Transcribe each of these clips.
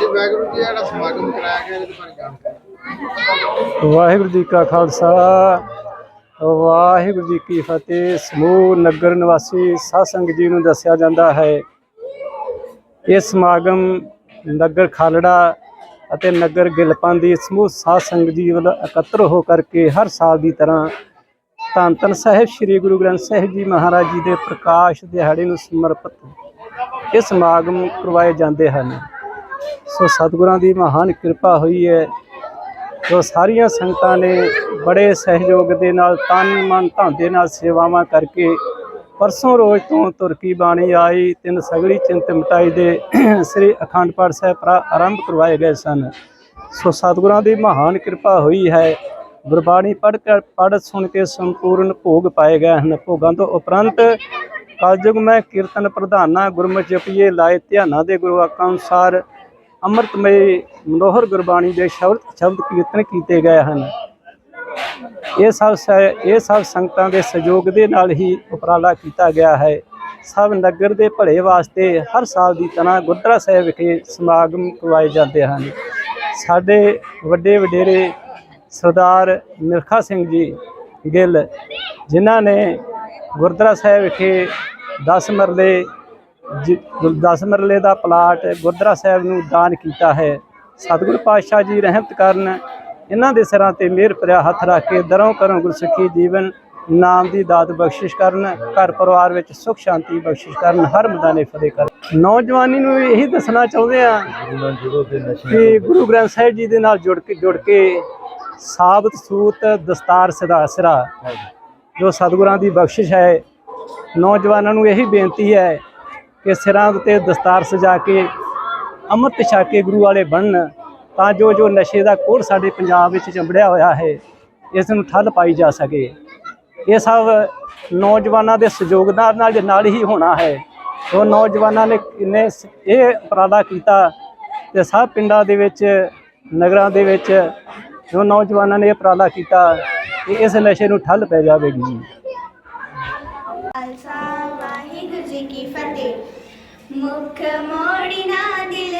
ਜੀ, ਵਾਹਿਗੁਰੂ ਜੀ ਜਿਹੜਾ ਸਮਾਗਮ ਕਰਾਇਆ ਗਿਆ, ਇਹਦੇ ਬਾਰੇ ਜਾਣਕਾਰੀ ਵਾਹਿਗੁਰੂ ਜੀ ਕਾ ਖਾਲਸਾ, ਵਾਹਿਗੁਰੂ ਜੀ ਕੀ ਫਤਿਹ। ਸਮੂਹ ਨਗਰ ਨਿਵਾਸੀ ਸਾਧ ਸੰਗਤ ਜੀ ਨੂੰ ਦੱਸਿਆ ਜਾਂਦਾ ਹੈ ਇਹ ਸਮਾਗਮ ਨਗਰ ਖਾਲੜਾ ਅਤੇ ਨਗਰ ਗਿਲਪਾਂ ਦੀ ਸਮੂਹ ਸਾਧ ਸੰਗਤ ਜੀ ਵੱਲੋਂ ਇਕੱਤਰ ਹੋ ਕਰਕੇ ਹਰ ਸਾਲ ਦੀ ਤਰ੍ਹਾਂ ਧੰਨ ਧੰਨ ਸਾਹਿਬ ਸ੍ਰੀ ਗੁਰੂ ਗ੍ਰੰਥ ਸਾਹਿਬ ਜੀ ਮਹਾਰਾਜ ਜੀ ਦੇ ਪ੍ਰਕਾਸ਼ ਦਿਹਾੜੇ ਨੂੰ ਸਮਰਪਿਤ ਇਹ ਸਮਾਗਮ ਕਰਵਾਏ ਜਾਂਦੇ ਹਨ। ਸੋ ਸਤਿਗੁਰਾਂ ਦੀ ਮਹਾਨ ਕਿਰਪਾ ਹੋਈ ਹੈ। ਜੋ ਸਾਰੀਆਂ ਸੰਗਤਾਂ ਨੇ ਬੜੇ ਸਹਿਯੋਗ ਦੇ ਨਾਲ, ਤਨ ਮਨ ਧਨ ਨਾਲ ਸੇਵਾਵਾਂ ਕਰਕੇ ਪਰਸੋਂ ਰੋਜ਼ ਤੋਂ ਤੁਰਕੀ ਬਾਣੀ ਆਈ, ਤਿੰਨ ਸਗਲੀ ਚਿੰਤ ਮਿਟਾਈ ਦੇ ਸ੍ਰੀ ਅਖੰਡ ਪਾਠ ਸਾਹਿਬ ਪ੍ਰਾ- ਆਰੰਭ ਕਰਵਾਏ ਗਏ ਸਨ। ਸੋ ਸਤਿਗੁਰਾਂ ਦੀ ਮਹਾਨ ਕਿਰਪਾ ਹੋਈ ਹੈ। ਗੁਰਬਾਣੀ ਪੜ੍ਹ ਕੇ, ਪੜ੍ਹ ਸੁਣ ਕੇ ਸੰਪੂਰਨ ਭੋਗ ਪਾਏ ਗਏ ਹਨ। ਭੋਗਾਂ ਤੋਂ ਉਪਰੰਤ ਕਲਯੁਗ ਮੈਂ ਕੀਰਤਨ ਪ੍ਰਧਾਨਾ ਗੁਰਮੁਖ ਜਪੀਏ ਲਾਏ ਧਿਆਨਾਂ ਦੇ ਗੁਰੂ ਆਕਾਂ ਅਨੁਸਾਰ ਅੰਮ੍ਰਿਤਮਈ ਮਨੋਹਰ ਗੁਰਬਾਣੀ ਦੇ ਸ਼ਬਦ ਸ਼ਬਦ ਕੀਰਤਨ ਕੀਤੇ ਗਏ ਹਨ। ਇਹ ਸਭ ਸ- ਇਹ ਸਭ ਸੰਗਤਾਂ ਦੇ ਸਹਿਯੋਗ ਦੇ ਨਾਲ ਹੀ ਉਪਰਾਲਾ ਕੀਤਾ ਗਿਆ ਹੈ। ਸਭ ਨਗਰ ਦੇ ਭਲੇ ਵਾਸਤੇ ਹਰ ਸਾਲ ਦੀ ਤਰ੍ਹਾਂ ਗੁਰਦੁਆਰਾ ਸਾਹਿਬ ਵਿਖੇ ਸਮਾਗਮ ਕਰਵਾਏ ਜਾਂਦੇ ਹਨ। ਸਾਡੇ ਵੱਡੇ ਵਡੇਰੇ ਸਰਦਾਰ ਮਿਲਖਾ ਸਿੰਘ ਜੀ ਗਿੱਲ, ਜਿਨ੍ਹਾਂ ਨੇ ਗੁਰਦੁਆਰਾ ਸਾਹਿਬ ਵਿਖੇ 10 ਮਰਲੇ 10 ਮਰਲੇ ਦਾ ਪਲਾਟ ਗੁਰਦੁਆਰਾ ਸਾਹਿਬ ਨੂੰ ਦਾਨ ਕੀਤਾ ਹੈ। ਸਤਿਗੁਰ ਪਾਤਸ਼ਾਹ ਜੀ ਰਹਿਮਤ ਕਰਨ, ਇਹਨਾਂ ਦੇ ਸਿਰਾਂ ਤੇ ਮਿਹਰ ਭਰਿਆ ਹੱਥ ਰੱਖ ਕੇ ਦਰੋਂ ਕਰੋ ਗੁਰਸਿੱਖੀ ਜੀਵਨ, ਨਾਮ ਦੀ ਦਾਤ ਬਖਸ਼ਿਸ਼ ਕਰਨ, ਘਰ ਪਰਿਵਾਰ ਵਿੱਚ ਸੁਖ ਸ਼ਾਂਤੀ ਬਖਸ਼ਿਸ਼ ਕਰਨ, ਹਰ ਮੈਦਾਨੇ ਫਤਿਹ ਕਰਨ। ਨੌਜਵਾਨੀ ਨੂੰ ਇਹੀ ਦੱਸਣਾ ਚਾਹੁੰਦੇ ਆ ਕਿ ਗੁਰੂ ਗ੍ਰੰਥ ਸਾਹਿਬ ਜੀ ਦੇ ਨਾਲ ਜੁੜ ਕੇ ਜੁੜ ਕੇ ਸਾਬਤ ਸੂਤ ਦਸਤਾਰ ਸਿਰਾ ਸਿਰਾ, ਜੋ ਸਤਿਗੁਰਾਂ ਦੀ ਬਖਸ਼ਿਸ਼ ਹੈ। ਨੌਜਵਾਨਾਂ ਨੂੰ ਇਹੀ ਬੇਨਤੀ ਹੈ ਕਿ ਸਿਰਾਂ ਉੱਤੇ ਦਸਤਾਰ ਸਜਾ ਕੇ ਅੰਮ੍ਰਿਤ ਛਾ ਕੇ ਗੁਰੂ ਵਾਲੇ ਬਣਨ, ਤਾਂ ਜੋ ਜੋ ਨਸ਼ੇ ਦਾ ਕੋੜ ਸਾਡੇ ਪੰਜਾਬ ਵਿੱਚ ਚੰਬੜਿਆ ਹੋਇਆ ਹੈ, ਇਸ ਨੂੰ ਠੱਲ ਪਾਈ ਜਾ ਸਕੇ। ਇਹ ਸਭ ਨੌਜਵਾਨਾਂ ਦੇ ਸਹਿਯੋਗ ਨਾਲ ਨਾਲ ਹੀ ਹੋਣਾ ਹੈ। ਉਹ ਨੌਜਵਾਨਾਂ ਨੇ ਕਿੰਨੇ ਇਹ ਉਪਰਾਲਾ ਕੀਤਾ ਤੇ ਸਭ ਪਿੰਡਾਂ ਦੇ ਵਿੱਚ, ਨਗਰਾਂ ਦੇ ਵਿੱਚ ਜੋ ਨੌਜਵਾਨਾਂ ਨੇ ਇਹ ਉਪਰਾਲਾ ਕੀਤਾ, ਕਿ ਇਸ ਨਸ਼ੇ ਨੂੰ ਠੱਲ ਪੈ ਜਾਵੇਗੀ ਖਾਲਸਾ ਵਾਹਿਗੁਰੂ ਜੀ ਕੀ ਫਤਿਹ ਮੁਖ ਮੋੜੀ ਨਾ ਦਿਲ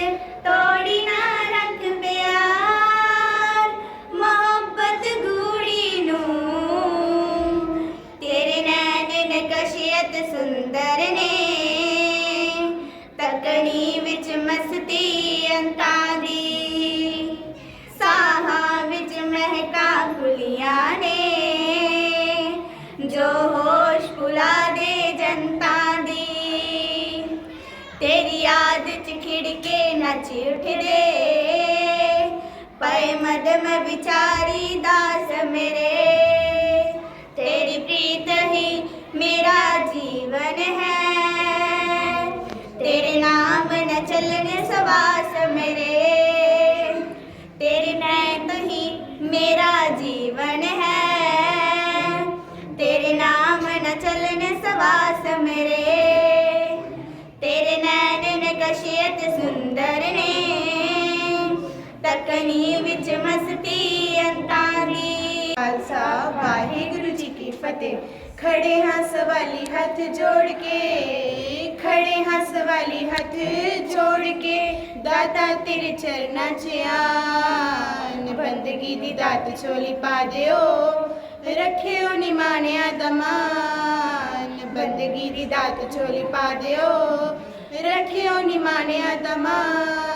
ਤੋੜੀ ਨਾ ਰੱਖ ਪਿਆਰ ਮੁਹੱਬਤ ਗੂੜੀ ਨੂੰ ਤੇਰੇ ਨੈਣ ਨਕਸ਼ੀਅਤ ਸੁੰਦਰ ਨੇ ਤਕਣੀ ਵਿੱਚ ਮਸਤੀ ਅੰਤਾਂ ਨੱਚ ਉੱਠਦੇ ਪਏ ਮਦਮ ਵਿਚਾਰੀ ਦਾਸ ਮੇਰੇ। ਤਕਨੀ ਵਿੱਚ ਮਸਤੀ ਅੰਤਾਂ ਦੀ ਖਾਲਸਾ, ਵਾਹਿਗੁਰੂ ਜੀ ਕੀ ਫਤਿਹ। ਖੜੇ ਹਾਂ ਸਵਾਲੀ ਹੱਥ ਜੋੜ ਕੇ, ਖੜੇ ਹਾਂ ਸਵਾਲੀ ਹੱਥ ਜੋੜ ਕੇ, ਦਾਤਾ ਤੇਰੇ ਚਰਨਾਂ 'ਚ ਆਨ ਬੰਦਗੀ ਦੀ ਦਾਤ ਝੋਲੀ ਪਾ ਦਿਓ, ਰੱਖਿਓ ਨਿਮਾਣਿਆ ਦਮਾਨ ਬੰਦਗੀ ਦੀ ਦਾਤ ਝੋਲੀ ਪਾ ਦਿਓ, ਰੱਖਿਓ ਨਿਮਾਣਿਆ ਦਮਾਨ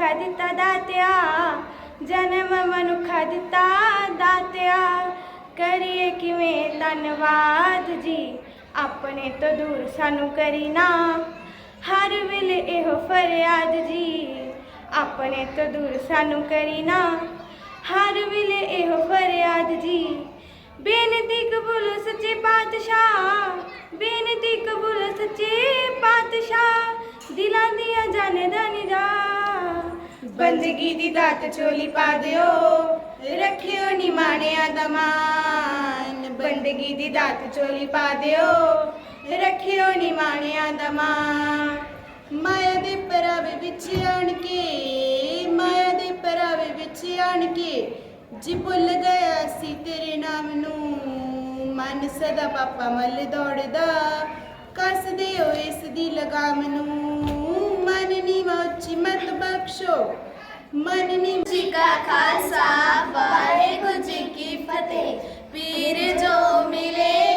ਮਨੁੱਖਾ ਦਿੱਤਾ ਦਾਤਿਆ, ਜਨਮ ਮਨੁੱਖਾ ਦਿੱਤਾ ਦਾਤਿਆ। ਕਰੀਏ ਕਿਵੇਂ ਧੰਨਵਾਦ ਜੀ, ਆਪਣੇ ਤੋਂ ਦੂਰ ਸਾਨੂੰ ਕਰੀ ਨਾ। ਹਰ ਵੇਲੇ ਇਹੋ ਫਰਿਆਦ ਜੀ, ਆਪਣੇ ਤੋਂ ਦੂਰ ਸਾਨੂੰ ਕਰੀ ਨਾ। ਹਰ ਵੇਲੇ ਇਹੋ ਫਰਿਆਦ ਜੀ, ਬੇਨਤੀ ਕਬੂਲ ਸੱਚੇ ਪਾਤਸ਼ਾਹ, ਬੇਨਤੀ ਕਬੂਲ ਸੱਚੇ ਪਾਤਸ਼ਾਹ। ਦਿਲਾਂ ਦੀਆਂ ਜਾਣਦਾ ਨਿਜਾ ਬੰਦਗੀ ਦੀ ਦਾਤ ਝੋਲੀ ਪਾ ਦਿਓ। ਰੱਖਿਓ ਨਿਮਾਣਿਆਂ ਦਾ ਮਾਨ ਬੰਦਗੀ ਦੀ ਦਾਤ ਚੋਲੀ ਪਾ ਦਿਓ। ਰੱਖਿਓ ਨਿਮਾਣਿਆ ਦਮਾਨ ਮਾਇਆ ਦੇ ਪਰਾਵੇ ਵਿੱਚ ਆਣ ਕੇ, ਮਾਇਆ ਦੇ ਪਰਾਵੇ ਵਿੱਚ ਆਣ ਕੇ, ਜੀ ਭੁੱਲ ਗਿਆ ਸੀ ਤੇਰੇ ਨਾਮ ਨੂੰ। ਮਨ ਸਦਾ ਪਾਪਾ ਮੱਲ ਦੌੜਦਾ ਕੱਸ ਦਿਓ ਇਸ ਦੀ ਲਗਾਮ ਨੂੰ। ਮਨ ਨੀਵਾ ਉੱਚੀ ਮਤ ਬਖਸ਼ੋ। ਮਨ ਜੀ ਕਾ ਖਾਲਸਾ ਵਾਹਿਗੁਰੂ ਜੀ ਕੀ ਫਤਿਹ। ਪੀਰ ਜੋ ਮਿਲੇਗਾ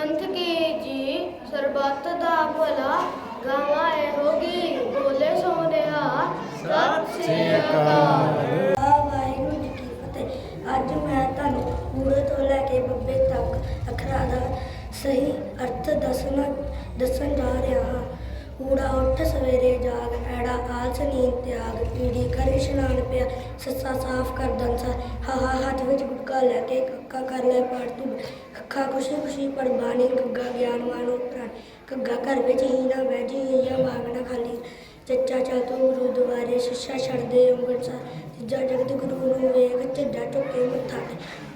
ਪੰਥ ਕੀ ਜੀ ਸਰਬੱਤ ਦਾ ਭਲਾ ਗਾਵਾਂ ਹੋਗੀ ਬੋਲੇ ਸੋਨਿਆ ਸਤਿ ਸ੍ਰੀ ਅਕਾਲ। ਵਾਹਿਗੁਰੂ ਜੀ ਕੀ ਫਤਿਹ। ਅੱਜ ਮੈਂ ਤੁਹਾਨੂੰ ਕੂੜੇ ਤੋਂ ਲੈ ਕੇ ਬੱਬੇ ਤੱਕ ਅੱਖਰਾਂ ਦਾ ਸਹੀ ਅਰਥ ਦੱਸਣਾ, ਦੱਸਣ ਜਾ ਰਿਹਾ ਹਾਂ। ਕੂੜਾ ਉੱਠ ਸਵੇਰੇ ਜਾਗ ਐੜਾ ਆਲਸ ਨੀਂਦ ਤਿਆਗ ਈੜੀ ਕਰ ਇਸ਼ਨਾਨ ਪਿਆ, ਸੱਸਾ ਸਾਫ਼ ਕਰ ਦੰਸਾ ਹਾਹਾ, ਹੱਥ ਵਿੱਚ ਗੁਟਕਾ ਲੈ ਕੇ ਕੱਕਾ ਕਰ ਲੈ ਪਾੜ ਤੂੰ ਅੱਖਾਂ ਖੁਸ਼ੀ ਖੁਸ਼ੀ ਪੜ ਬਾਣੀ ਗੱਗਾ ਗਿਆਨਵਾਨ ਉਪਰਾਂ ਗੱਗਾ ਘਰ ਵਿੱਚ ਹੀ ਨਾ ਬਹਿ ਜੀ ਜਾਂ ਮਾਂਗਣਾ ਖਾਲੀ, ਚੱਚਾ ਚਾ ਤੂੰ ਗੁਰੂ ਗੁਰਦੁਆਰੇ ਸ਼ਿਸ਼ਾ ਛੱਡਦੇ ਅੰਮ੍ਰਿਤਸਰ ਤੀਜਾ ਜਗਤ ਗੁਰੂ ਨੂੰ ਵੇਖ ਝੱਡਾ ਟੁੱਕੇ ਮੱਥਾ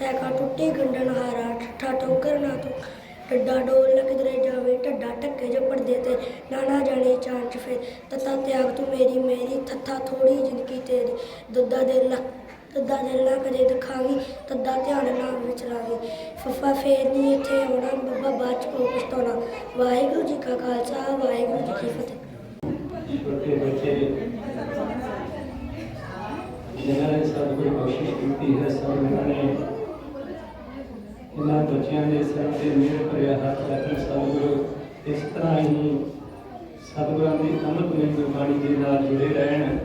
ਟੈਕਾ ਟੁੱਟੀ ਗੰਡਨ ਹਾਰਾ ਠੱਠਾ ਠੋਕਰ ਨਾ ਤੂੰ ਡੱਡਾ ਡੋਲ ਨਾ ਕਿਧਰੇ ਜਾਵੇ, ਢੱਡਾ ਟੱਕੇ ਜੋ ਪੜਦੇ ਤੇ ਨਾਣਾ ਜਾਣੇ ਚਾਂਚ ਫੇ ਤਤਾ ਤਿਆਗ ਤੂੰ ਮੇਰੀ ਮੇਰੀ ਥੱਥਾ ਥੋੜੀ ਜ਼ਿੰਦਗੀ ਤੇਰੀ ਦੁੱਦਾ ਦੇ ਲਾ ਤੱਦਾ ਦਿਲ ਨਾ ਕਦੇ ਦਿਖਾਵੀ, ਤੱਦਾ ਧਿਆਨ ਨਾ ਵਿੱਚ ਲਾਵੀ। ਫੱਫਾ ਫੇਰ ਨਹੀਂ ਇੱਥੇ ਆਉਣਾ, ਬੱਬਾ ਬਾਅਦ ਚ ਕੋ ਪਛਤਾਉਣਾ। ਵਾਹਿਗੁਰੂ ਜੀ ਕਾ ਖਾਲਸਾ, ਵਾਹਿਗੁਰੂ ਜੀ ਕੀ ਫਤਿਹ। ਛੋਟੇ ਬੱਚੇ ਜਿਨ੍ਹਾਂ ਨੇ ਸਭ ਕੁਝ ਕੋਸ਼ਿਸ਼ ਕੀਤੀ ਹੈ, ਸਭ ਉਹਨਾਂ ਨੇ ਬੱਚਿਆਂ ਦੇ ਸਿਰ ਤੇ ਮਿਹਰ ਭਰਿਆ ਹੱਥ ਰੱਖਣ ਸਤਿਗੁਰੂ, ਇਸ ਤਰ੍ਹਾਂ ਹੀ ਸਤਿਗੁਰਾਂ ਦੀ ਅੰਮ੍ਰਿਤ ਮਈ ਗੁਰਬਾਣੀ ਦੇ ਨਾਲ ਜੁੜੇ ਰਹਿਣ,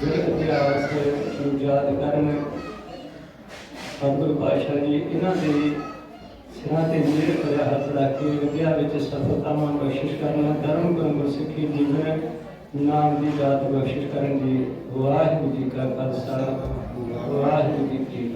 ਜਿਹੜੇ ਇਤਿਹਾਸ ਨੂੰ ਯਾਦ ਕਰਨ। ਸਤਿਗੁਰੂ ਪਾਤਸ਼ਾਹ ਜੀ, ਇਹਨਾਂ ਦੇ ਸਿਰਾਂ ਤੇ ਮਿਹਰ ਭਰਿਆ ਹੱਥ ਰੱਖ ਕੇ ਵਿਦਿਆ ਵਿੱਚ ਸਫਲਤਾਵਾਂ ਬਖਸ਼ਿਸ਼ ਕਰਨਾ, ਧਰਮ ਗੁਰੂ ਗੁਰਸਿੱਖੀ ਜੀਵਨ ਨਾਮ ਦੀ ਦਾਤ ਬਖਸ਼ਿਸ਼ ਕਰਨ ਦੀ ਵਾਹਿਗੁਰੂ ਜੀ ਕਾ ਖਾਲਸਾ, ਵਾਹਿਗੁਰੂ ਜੀ ਕੀ